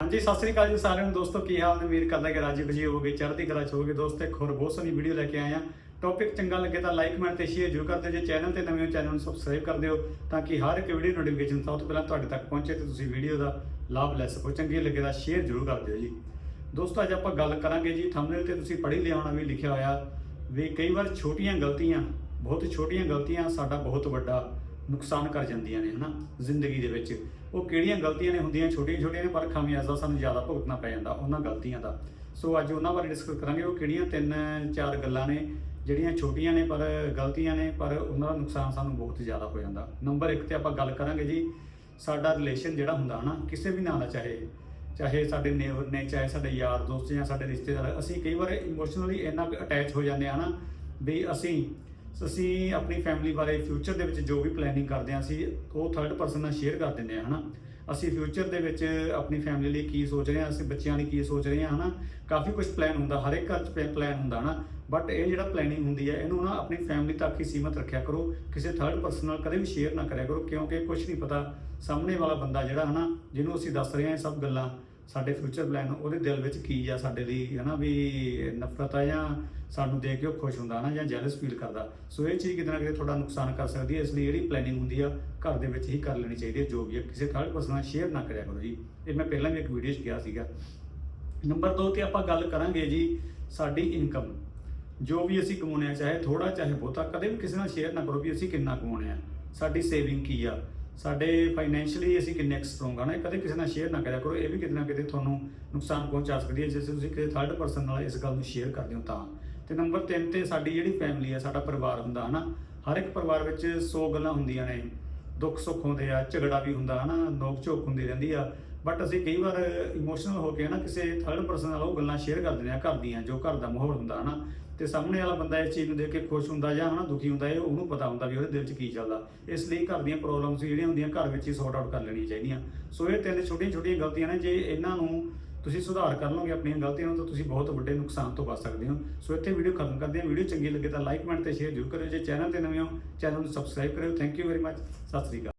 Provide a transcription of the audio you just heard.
ਹਾਂਜੀ, ਸਤਿ ਸ੍ਰੀ ਅਕਾਲ ਜੀ ਸਾਰਿਆਂ ਨੂੰ। ਦੋਸਤੋ, ਕੀ ਹਾਲ ਨੇ? ਵੀਰ ਕਰਦਾ ਕਿ ਰਾਜੀ ਖੁਸ਼ੀ ਹੋਵੋਗੇ, ਚੜ੍ਹਦੀ ਕਲਾ ਚ ਹੋਵੋਗੇ। ਦੋਸਤੋ, ਇੱਕ ਹੋਰ ਬਹੁਤ ਸੋਹਣੀ ਵੀਡੀਓ ਲੈ ਕੇ ਆਏ ਆ ਟੌਪਿਕ ਚੰਗਾ ਲੱਗੇ ਤਾਂ ਲਾਈਕ ਕਮੈਂਟ ਤੇ ਸ਼ੇਅਰ ਜ਼ਰੂਰ ਕਰ ਦਿਓ। ਜੇ ਚੈਨਲ ਤੇ ਨਵੇਂ ਹੋ ਚੈਨਲ ਨੂੰ ਸਬਸਕ੍ਰਾਈਬ ਕਰ ਦਿਓ ਤਾਂ ਕਿ ਹਰ ਇੱਕ ਵੀਡੀਓ ਨੋਟੀਫਿਕੇਸ਼ਨ ਸਭ ਤੋਂ ਪਹਿਲਾਂ ਤੁਹਾਡੇ ਤੱਕ ਪਹੁੰਚੇ ਤੇ ਤੁਸੀਂ ਵੀਡੀਓ ਦਾ ਲਾਭ ਲੈ ਸਕੋ। ਚੰਗੀ ਲੱਗੇ ਤਾਂ ਸ਼ੇਅਰ ਜ਼ਰੂਰ ਕਰ ਦਿਓ ਜੀ। ਦੋਸਤੋ, ਅੱਜ ਆਪਾਂ ਗੱਲ ਕਰਾਂਗੇ ਜੀ ਥੰਬਨੇਲ ਤੇ ਤੁਸੀਂ ਪੜ੍ਹੀ ਲਿਆ ਹੋਣਾ, ਵੀ ਲਿਖਿਆ ਹੋਇਆ, ਵੀ ਕਈ ਵਾਰ ਛੋਟੀਆਂ ਗਲਤੀਆਂ, ਬਹੁਤ ਛੋਟੀਆਂ ਗਲਤੀਆਂ ਸਾਡਾ ਬਹੁਤ ਵੱਡਾ ਨੁਕਸਾਨ ਕਰ ਜਾਂਦੀਆਂ ਨੇ, ਹਨਾ, ਜ਼ਿੰਦਗੀ ਦੇ ਵਿੱਚ। ਉਹ ਕਿਹੜੀਆਂ ਗਲਤੀਆਂ ਨੇ ਹੁੰਦੀਆਂ? ਛੋਟੀਆਂ ਛੋਟੀਆਂ ਨੇ, ਪਰ ਖਾਮਿਆਜ਼ਾ ਸਾਨੂੰ ਜ਼ਿਆਦਾ ਭੁਗਤਣਾ ਪੈ ਜਾਂਦਾ, ਉਹਨਾਂ ਗਲਤੀਆਂ ਦਾ। ਸੋ ਅੱਜ ਉਹਨਾਂ ਬਾਰੇ ਡਿਸਕਸ ਕਰਾਂਗੇ, ਉਹ ਕਿਹੜੀਆਂ ਤਿੰਨ ਚਾਰ ਗੱਲਾਂ ਨੇ, ਜਿਹੜੀਆਂ ਛੋਟੀਆਂ ਨੇ, ਪਰ ਗਲਤੀਆਂ ਨੇ, ਪਰ ਉਹਨਾਂ ਦਾ ਨੁਕਸਾਨ ਸਾਨੂੰ ਬਹੁਤ ਜ਼ਿਆਦਾ ਹੋ ਜਾਂਦਾ। ਨੰਬਰ 1 ਤੇ ਆਪਾਂ ਗੱਲ ਕਰਾਂਗੇ ਜੀ, ਸਾਡਾ ਰਿਲੇਸ਼ਨ ਜਿਹੜਾ ਹੁੰਦਾ, ਹਨਾ, ਕਿਸੇ ਵੀ ਨਾਂ ਦਾ ਚਾਹੇ ਚਾਹੇ ਸਾਡੇ ਨੇਬਰ ਨੇ, ਚਾਹੇ ਸਾਡੇ ਯਾਰ ਦੋਸਤ ਜਾਂ ਸਾਡੇ ਰਿਸ਼ਤੇਦਾਰ, ਅਸੀਂ ਕਈ ਵਾਰ ਇਮੋਸ਼ਨਲੀ ਇੰਨਾ ਅਟੈਚ ਹੋ ਜਾਂਦੇ ਆ ਨਾ ਵੀ ਅਸੀਂ ਅਸੀਂ ਆਪਣੀ ਫੈਮਿਲੀ ਬਾਰੇ ਫਿਊਚਰ ਦੇ ਵਿੱਚ ਜੋ ਵੀ ਪਲੈਨਿੰਗ ਕਰਦੇ ਹਾਂ, ਅਸੀਂ ਉਹ ਥਰਡ ਪਰਸਨ ਨਾਲ ਸ਼ੇਅਰ ਕਰ ਦਿੰਦੇ ਆ ਹਨਾ? ਅਸੀਂ ਫਿਊਚਰ ਦੇ ਵਿੱਚ ਆਪਣੀ ਫੈਮਿਲੀ ਲਈ ਕੀ ਸੋਚ ਰਹੇ ਹਾਂ, ਅਸੀਂ ਬੱਚਿਆਂ ਲਈ ਕੀ ਸੋਚ ਰਹੇ ਆ ਹਨਾ? ਕਾਫੀ ਕੁਝ ਪਲਾਨ ਹੁੰਦਾ, ਹਰ ਇੱਕ ਘਰ 'ਚ ਪਲਾਨ ਹੁੰਦਾ, ਹਨਾ? ਬਟ ਇਹ ਜਿਹੜਾ ਪਲੈਨਿੰਗ ਹੁੰਦੀ ਹੈ, ਇਹਨੂੰ ਨਾ ਆਪਣੀ ਫੈਮਿਲੀ ਤੱਕ ਹੀ ਸੀਮਤ ਰੱਖਿਆ ਕਰੋ। ਕਿਸੇ ਥਰਡ ਪਰਸਨ ਨਾਲ ਕਦੇ ਵੀ ਸ਼ੇਅਰ ਨਾ ਕਰਿਆ ਕਰੋ, ਕਿਉਂਕਿ ਕੁਝ ਨਹੀਂ ਪਤਾ, ਸਾਹਮਣੇ ਵਾਲਾ ਬੰਦਾ ਜਿਹੜਾ, ਹਨਾ? ਜਿਹਨੂੰ ਅਸੀਂ ਦੱਸ ਰਹੇ ਹਾਂ ਸਭ ਗੱਲਾਂ ਸਾਡੇ ਫਿਊਚਰ ਪਲਾਨ ਉਹਦੇ ਦਿਲ ਵਿੱਚ ਕੀ ਆ ਸਾਡੇ ਲਈ ਹਨਾ ਵੀ ਨਫ਼ਰਤ ਆ ਜਾਂ ਸਾਨੂੰ ਦੇਖ ਕੇ ਉਹ ਖੁਸ਼ ਹੁੰਦਾ ਨਾ ਜਾਂ ਜੈਲਸ ਫੀਲ ਕਰਦਾ। ਸੋ ਇਹ ਚੀਜ਼ ਕਿਤੇ ਨਾ ਕਿਤੇ ਤੁਹਾਡਾ ਨੁਕਸਾਨ ਕਰ ਸਕਦੀ ਹੈ, ਇਸ ਲਈ ਜਿਹੜੀ ਪਲੈਨਿੰਗ ਹੁੰਦੀ ਆ, ਘਰ ਦੇ ਵਿੱਚ ਹੀ ਕਰ ਲੈਣੀ ਚਾਹੀਦੀ ਹੈ, ਜੋ ਵੀ ਹੈ। ਕਿਸੇ ਥਰਡ ਪਰਸਨ ਨਾਲ ਸ਼ੇਅਰ ਨਾ ਕਰਿਆ ਕਰੋ ਜੀ। ਇਹ ਮੈਂ ਪਹਿਲਾਂ ਵੀ ਇੱਕ ਵੀਡੀਓ 'ਚ ਕਿਹਾ ਸੀਗਾ। ਨੰਬਰ 2 ਤੇ ਆਪਾਂ ਗੱਲ ਕਰਾਂਗੇ ਜੀ ਸਾਡੀ ਇਨਕਮ ਜੋ ਵੀ ਅਸੀਂ ਕਮਾਉਂਦੇ ਆ ਚਾਹੇ ਥੋੜਾ ਚਾਹੇ ਬਹੁਤਾ, ਕਦੇ ਵੀ ਕਿਸੇ ਨਾਲ ਸ਼ੇਅਰ ਨਾ ਕਰੋ ਵੀ ਅਸੀਂ ਕਿੰਨਾ ਕਮਾਉਂਦੇ ਆ ਸਾਡੀ ਸੇਵਿੰਗ ਕੀ ਆ? ਸਾਡੇ ਫਾਈਨੈਂਸ਼ੀਅਲੀ ਅਸੀਂ ਕਿੰਨੇ ਸਟਰੋਂਗ ਆ ਨਾ, ਇਹ ਕਦੇ ਕਿਸੇ ਨਾਲ ਸ਼ੇਅਰ ਨਾ ਕਰਿਆ ਕਰੋ, ਇਹ ਵੀ ਕਿਤੇ ਨਾ ਕਿਤੇ ਤੁਹਾਨੂੰ ਨੁਕਸਾਨ ਪਹੁੰਚਾ ਸਕਦੀ ਹੈ, ਜੇ ਤੁਸੀਂ ਕਿਸੇ ਥਰਡ ਪਰਸਨ ਨਾਲ ਇਸ ਗੱਲ ਨੂੰ ਸ਼ੇਅਰ ਕਰਦੇ ਹੋ ਤਾਂ। ਤੇ ਨੰਬਰ 3 ਤੇ ਸਾਡੀ ਜਿਹੜੀ ਫੈਮਿਲੀ ਆ, ਸਾਡਾ ਪਰਿਵਾਰ ਹੁੰਦਾ, ਹਨਾ, ਹਰ ਇੱਕ ਪਰਿਵਾਰ ਵਿੱਚ 100 ਗੱਲਾਂ ਹੁੰਦੀਆਂ ਨੇ, ਦੁੱਖ ਸੁੱਖ ਹੁੰਦੇ ਆ, ਝਗੜਾ ਵੀ ਹੁੰਦਾ, ਹਨਾ ਨੋਕ ਝੋਕ ਹੁੰਦੀ ਰਹਿੰਦੀ ਆ। ਬਟ ਅਸੀਂ ਕਈ ਵਾਰ ਇਮੋਸ਼ਨਲ ਹੋ ਕੇ ਨਾ ਕਿਸੇ ਥਰਡ ਪਰਸਨ ਨਾਲ ਉਹ ਗੱਲਾਂ ਸ਼ੇਅਰ ਕਰ ਦਿੰਦੇ ਆ ਘਰ ਦੀਆਂ, ਜੋ ਘਰ ਦਾ ਮਾਹੌਲ ਹੁੰਦਾ ਹਨਾ। ਤੇ ਸਾਹਮਣੇ ਵਾਲਾ ਬੰਦਾ ਇਸ ਚੀਜ਼ ਨੂੰ ਦੇਖ ਕੇ ਖੁਸ਼ ਹੁੰਦਾ ਜਾਂ ਹਨਾ ਦੁਖੀ ਹੁੰਦਾ, ਇਹ ਉਹਨੂੰ ਪਤਾ ਹੁੰਦਾ ਵੀ ਉਹਦੇ ਦਿਲ 'ਚ ਕੀ ਚੱਲਦਾ। ਇਸ ਲਈ ਘਰ ਦੀਆਂ ਪ੍ਰੋਬਲਮਸ ਜਿਹੜੀਆਂ ਹੁੰਦੀਆਂ, ਘਰ ਵਿੱਚ ਹੀ ਸੌਰਟ ਆਊਟ ਕਰ ਲੈਣੀਆਂ ਚਾਹੀਦੀਆਂ। ਸੋ ਇਹ ਤਿੰਨ ਛੋਟੀਆਂ ਛੋਟੀਆਂ ਗਲਤੀਆਂ ਨੇ, ਜੇ ਇਹਨਾਂ ਨੂੰ ਤੁਸੀਂ ਸੁਧਾਰ ਕਰ ਲਓਗੇ ਆਪਣੀਆਂ ਗਲਤੀਆਂ ਨੂੰ, ਤਾਂ ਤੁਸੀਂ ਬਹੁਤ ਵੱਡੇ ਨੁਕਸਾਨ ਤੋਂ ਬਚ ਸਕਦੇ ਹੋ। ਸੋ ਇੱਥੇ ਵੀਡੀਓ ਖਤਮ ਕਰਦੇ ਹਾਂ। ਵੀਡੀਓ ਚੰਗੀ ਲੱਗੇ ਤਾਂ ਲਾਈਕ ਕਮੈਂਟ ਤੇ ਸ਼ੇਅਰ ਜ਼ਰੂਰ ਕਰਿਓ। ਜੇ ਚੈਨਲ ਤੇ ਨਵੇਂ ਹੋ ਚੈਨਲ ਨੂੰ ਸਬਸਕ੍ਰਾਈਬ ਕਰਿਓ। Thank you very much Sat Sri Akal.